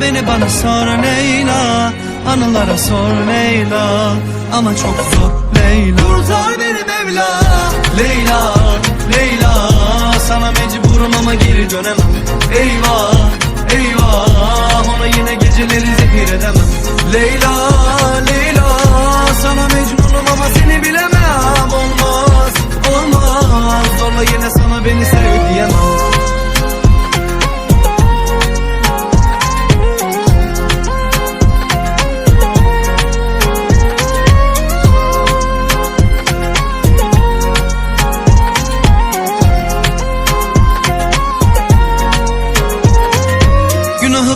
Beni bana sor Leyla. Anılara sor Leyla. Ama çok zor Leyla. Kurtar beni Mevla. Leyla Leyla. Sana mecburum ama geri dönemem. Eyvah Eyvah. Ona yine geceleri zehir edemem. Leyla Leyla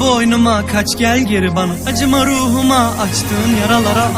boynuma kaç gel geri bana. Acıma ruhuma açtığın yaralara